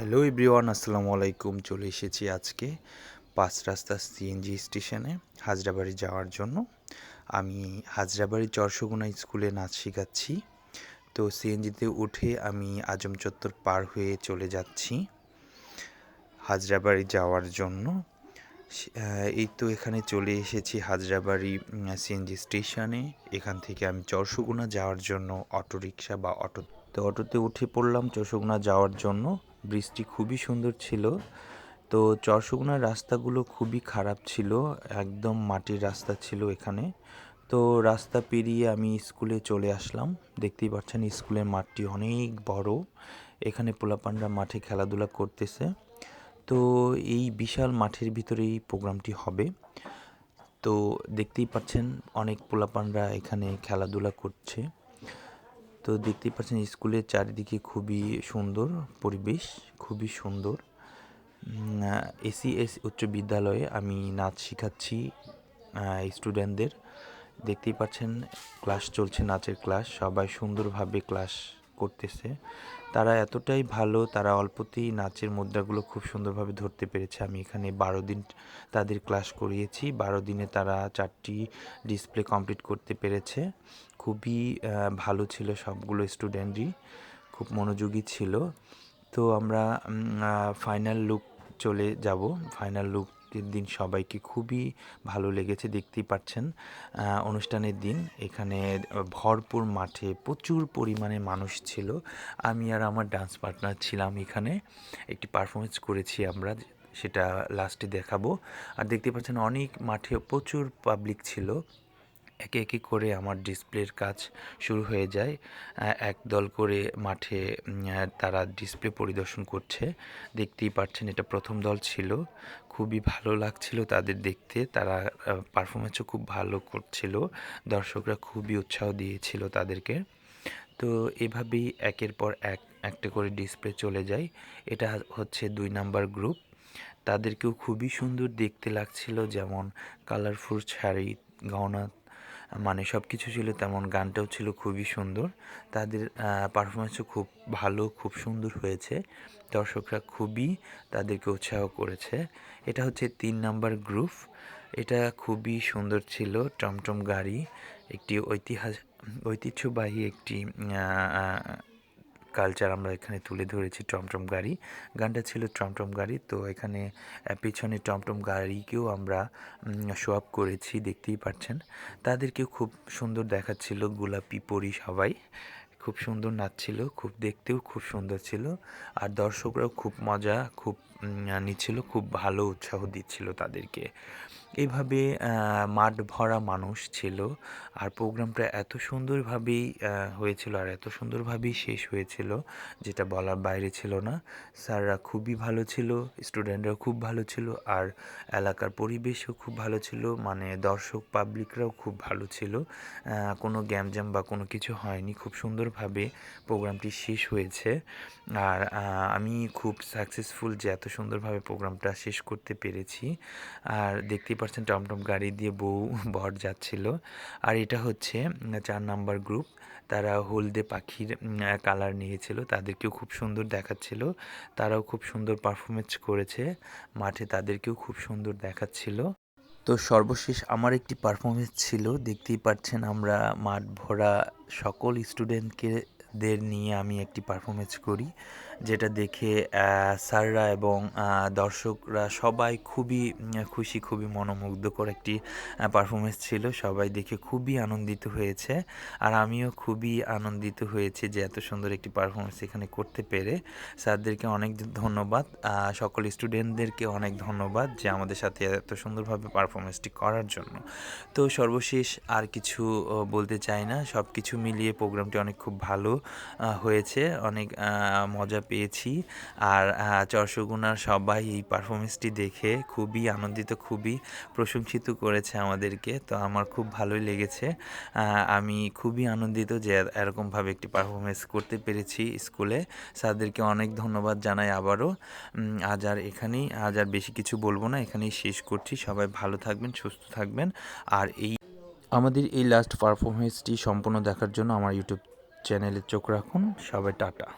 Hello everyone, আসসালামু আলাইকুম। চলে এসেছি আজকে পাঁচ রাস্তা সিএনজি স্টেশনে হাজরাবাড়ি যাওয়ার জন্য। আমি হাজরাবাড়ি চরসগুনা স্কুলে নাচ শেখাচ্ছি। তো সিএনজিতে উঠে আমি আজম চত্বর পার হয়ে চলে যাচ্ছি হাজরাবাড়ি যাওয়ার জন্য। এই তো এখানে চলে এসেছি হাজরাবাড়ি সিএনজি স্টেশনে। এখান থেকে আমি চরসগুনা যাওয়ার জন্য অটো রিক্সা বা অটো তো অটোতে উঠে পড়লাম চরসগুনা যাওয়ার জন্য। বৃষ্টি খুবই সুন্দর ছিল। তো চরসগুনার রাস্তাগুলো খুবই খারাপ ছিল। একদম মাটির রাস্তা ছিল এখানে। তো রাস্তা পেরিয়ে আমি স্কুলে চলে আসলাম। দেখতেই পাচ্ছেন স্কুলের মাঠটি অনেক বড়। এখানে পোলাপানরা মাঠে খেলাধুলা করতেছে। তো এই বিশাল মাঠের ভিতরে এই প্রোগ্রামটি হবে। তো দেখতেই পাচ্ছেন অনেক পোলাপানরা এখানে খেলাধুলা করছে। তো দেখতেই পাচ্ছেন স্কুলের চারিদিকে খুবই সুন্দর পরিবেশ, খুবই সুন্দর। এসিএস উচ্চ বিদ্যালয়ে আমি নাচ শেখাচ্ছি স্টুডেন্টদের দেখতেই পাচ্ছেন, ক্লাস চলছে, নাচের ক্লাস। সবাই সুন্দরভাবে ক্লাস করতেছে। তারা এতটাই ভালো, তারা অল্পতেই নাচের মুদ্রাগুলো খুব সুন্দরভাবে ধরতে পেরেছে। আমি এখানে বারো দিন তাদের ক্লাস করিয়েছি। বারো দিনে তারা চারটি ডিসপ্লে কমপ্লিট করতে পেরেছে। খুবই ভালো ছিল সবগুলো স্টুডেন্টই, খুব মনোযোগী ছিল। তো আমরা ফাইনাল লুক চলে যাব। ফাইনাল লুকের দিন সবাইকে খুবই ভালো লেগেছে, দেখতেই পাচ্ছেন। অনুষ্ঠানের দিন এখানে ভরপুর মাঠে প্রচুর পরিমাণে মানুষ ছিল। আমি আর আমার ডান্স পার্টনার ছিলাম এখানে। একটি পারফরমেন্স করেছি আমরা, সেটা লাস্টে দেখাবো। আর দেখতে পাচ্ছেন অনেক মাঠে প্রচুর পাবলিক ছিল। একে একে করে আমার ডিসপ্লের কাজ শুরু হয়ে যায়। আহ, একদল করে মাঠে তারা ডিসপ্লে পরিদর্শন করছে। দেখতেই পাচ্ছেন এটা প্রথম দল ছিল। খুবই ভালো লাগছিল তাদের দেখতে। তারা পারফরমেন্সও খুব ভালো করছিল। দর্শকরা খুবই উৎসাহ দিয়েছিল তাদেরকে। তো এভাবেই একের পর এক একটা করে ডিসপ্লে চলে যায়। এটা হচ্ছে দুই নাম্বার গ্রুপ। তাদেরকেও খুবই সুন্দর দেখতে লাগছিল। যেমন কালারফুল শাড়ি গহনা মানে সব কিছু ছিল তেমন, গানটাও ছিল খুবই সুন্দর। তাদের পারফরমেন্সও খুব ভালো, খুব সুন্দর হয়েছে। দর্শকরা খুবই তাদেরকে উৎসাহ করেছে। এটা হচ্ছে তিন নাম্বার গ্রুপ এটা খুবই সুন্দর ছিল, টমটম গাড়ি, একটি ঐতিহাস ঐতিহ্যবাহী একটি কালচার আমরা এখানে তুলে ধরেছি টমটম গাড়ি। গানটা ছিল টমটম গাড়ি, তো এখানে পিছনে টমটম গাড়িকেও আমরা শো আপ করেছি, দেখতেই পাচ্ছেন। তাদেরকেও খুব সুন্দর দেখাচ্ছিল, গোলাপি পরি সবাই খুব সুন্দর নাচছিল খুব দেখতেও খুব সুন্দর ছিল। আর দর্শকরাও খুব মজা, খুব নিচ্ছিল, খুব ভালো উৎসাহ দিচ্ছিল তাদেরকে। এইভাবে মাঠ ভরা মানুষ ছিল। আর প্রোগ্রামটা এত সুন্দরভাবেই হয়েছিল আর এত সুন্দরভাবেই শেষ হয়েছিল, যেটা বলার বাইরে ছিল না। স্যাররা খুবই ভালো ছিল, স্টুডেন্টরাও খুব ভালো ছিল, আর এলাকার পরিবেশও খুব ভালো ছিল মানে দর্শক, পাবলিকরাও খুব ভালো ছিল। কোনো গ্যামজাম বা কোনো কিছু হয়নি, খুব সুন্দরভাবে প্রোগ্রামটি শেষ হয়েছে। আর আমি খুব সাকসেসফুল যে এত সুন্দরভাবে প্রোগ্রামটা শেষ করতে পেরেছি। আর দেখতেই পাচ্ছেন টমটম গাড়ি দিয়ে বউ বর যাচ্ছিল। আর এটা হচ্ছে চার নাম্বার গ্রুপ তারা হলদে পাখির কালার নিয়েছিল। তাদেরকেও খুব সুন্দর দেখাচ্ছিল। তারাও খুব সুন্দর পারফরমেন্স করেছে। মাঠে তাদেরকেও খুব সুন্দর দেখাচ্ছিল। তো সর্বশেষ আমার একটি পারফরমেন্স ছিল দেখতেই পাচ্ছেন আমরা মাঠ ভরা সকল স্টুডেন্টকে দের নিয়ে আমি একটি পারফরমেন্স করি, যেটা দেখে স্যাররা এবং দর্শকরা সবাই খুবই খুশি, খুবই মনোমুগ্ধকর একটি পারফরমেন্স ছিল। সবাই দেখে খুবই আনন্দিত হয়েছে। আর আমিও খুবই আনন্দিত হয়েছি যে এত সুন্দর একটি পারফরমেন্স এখানে করতে পেরে। স্যারদেরকে অনেক ধন্যবাদ। সকল স্টুডেন্টদেরকে অনেক ধন্যবাদ যে আমাদের সাথে এত সুন্দরভাবে পারফরমেন্সটি করার জন্য। তো সর্বশেষ আর কিছু বলতে চাই না। সব কিছু মিলিয়ে প্রোগ্রামটি অনেক খুব ভালো। হয়েছে। অনেক মজা পেয়েছি। আর চর্ষগুনার সবাই এই পারফরমেন্সটি দেখে খুবই আনন্দিত, খুবই প্রশংসিত করেছে আমাদেরকে। তো আমার খুব ভালোই লেগেছে। আমি খুবই আনন্দিত যে এরকমভাবে একটি পারফরমেন্স করতে পেরেছি স্কুলে। স্যারদেরকে অনেক ধন্যবাদ জানাই আবারও। আজ আর এখানেই, আজ আর বেশি কিছু বলব না। এখানেই শেষ করছি। সবাই ভালো থাকবেন, সুস্থ থাকবেন। আর এই আমাদের এই লাস্ট পারফরমেন্সটি সম্পূর্ণ দেখার জন্য আমার ইউটিউব চ্যানেলে চোখ রাখুন। সবাই টাটা।